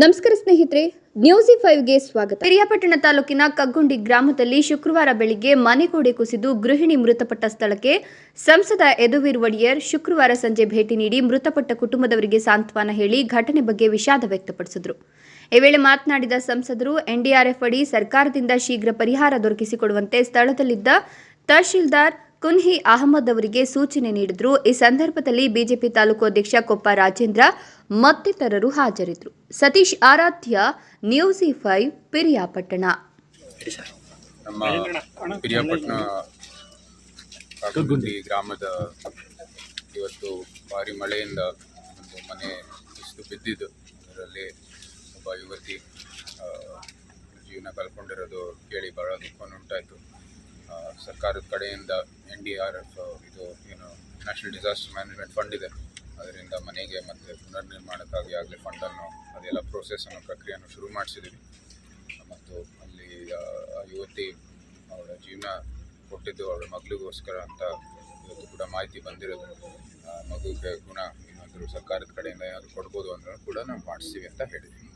ನಮಸ್ಕಾರ ಸ್ನೇಹಿತರೆ, ನ್ಯೂಸಿ ಫೈವ್ಗೆ ಸ್ವಾಗತ. ಹಿರಿಯಾಪಟ್ಟಣ ತಾಲೂಕಿನ ಕಗ್ಗುಂಡಿ ಗ್ರಾಮದಲ್ಲಿ ಶುಕ್ರವಾರ ಬೆಳಿಗ್ಗೆ ಮನೆಗೋಡೆ ಕುಸಿದು ಗೃಹಿಣಿ ಮೃತಪಟ್ಟ ಸ್ಥಳಕ್ಕೆ ಸಂಸದ ಯದುವೀರ್ ಒಡೆಯರ್ ಶುಕ್ರವಾರ ಸಂಜೆ ಭೇಟಿ ನೀಡಿ ಮೃತಪಟ್ಟ ಕುಟುಂಬದವರಿಗೆ ಸಾಂತ್ವನ ಹೇಳಿ ಘಟನೆ ಬಗ್ಗೆ ವಿಷಾದ ವ್ಯಕ್ತಪಡಿಸಿದರು. ಈ ವೇಳೆ ಮಾತನಾಡಿದ ಸಂಸದರು, ಎನ್ಡಿಆರ್ಎಫ್ ಅಡಿ ಸರ್ಕಾರದಿಂದ ಶೀಘ್ರ ಪರಿಹಾರ ದೊರಕಿಸಿಕೊಡುವಂತೆ ಸ್ಥಳದಲ್ಲಿದ್ದ ತಹಶೀಲ್ದಾರ್ ಕುನ್ಹಿ ಅಹಮದ್ ಅವರಿಗೆ ಸೂಚನೆ ನೀಡಿದ್ರು. ಈ ಸಂದರ್ಭದಲ್ಲಿ ಬಿಜೆಪಿ ತಾಲೂಕು ಅಧ್ಯಕ್ಷ ಕೊಪ್ಪ ರಾಜೇಂದ್ರ ಮತ್ತಿತರರು ಹಾಜರಿದ್ದರು. Satish Aradhya news five Piriyapatna. ನಮ್ಮ ಪಿರಿಯಾಪಟ್ಟಣ ಗ್ರಾಮದ ಇವತ್ತು ಭಾರಿ ಮಳೆಯಿಂದ ಒಂದು ಮನೆ ಇಷ್ಟು ಬಿದ್ದಿದ್ದು. ಅದರಲ್ಲಿ ಒಬ್ಬ ಯುವತಿ ಜೀವನ ಕಳ್ಕೊಂಡಿರೋದು ಕೇಳಿ ಬಹಳ ದುಃಖ ಆ, ಸರ್ಕಾರದ ಕಡೆಯಿಂದ ಎನ್ ಡಿ ಆರ್ ಎಫ್, ಇದು ಏನು ನ್ಯಾಷನಲ್ ಡಿಸಾಸ್ಟರ್ ಮ್ಯಾನೇಜ್ಮೆಂಟ್ ಫಂಡ್ ಇದೆ. ಅದರಿಂದ ಮನೆಗೆ ಮತ್ತು ಪುನರ್ನಿರ್ಮಾಣಕ್ಕಾಗಿ ಆಗಲಿ ಫಂಡನ್ನು ಅದೆಲ್ಲ ಪ್ರೋಸೆಸ್ ಅನ್ನೋ, ಪ್ರಕ್ರಿಯೆಯನ್ನು ಶುರು ಮಾಡಿಸಿದ್ದೀವಿ ಮತ್ತು ಅಲ್ಲಿ ಯುವತಿ ಅವಳ ಜೀವನ ಕೊಟ್ಟಿದ್ದು ಅವಳ ಮಗಳಿಗೋಸ್ಕರ ಅಂತ ಇವತ್ತು ಕೂಡ ಮಾಹಿತಿ ಬಂದಿರೋದು. ಮಗುವಿಗೆ ಗುಣ ಏನಾದರೂ ಸರ್ಕಾರದ ಕಡೆಯಿಂದ ಏನಾದರೂ ಕೊಡ್ಬೋದು ಅಂದ್ರೆ ಕೂಡ ನಾವು ಮಾಡಿಸ್ತೀವಿ ಅಂತ ಹೇಳಿದ್ವಿ.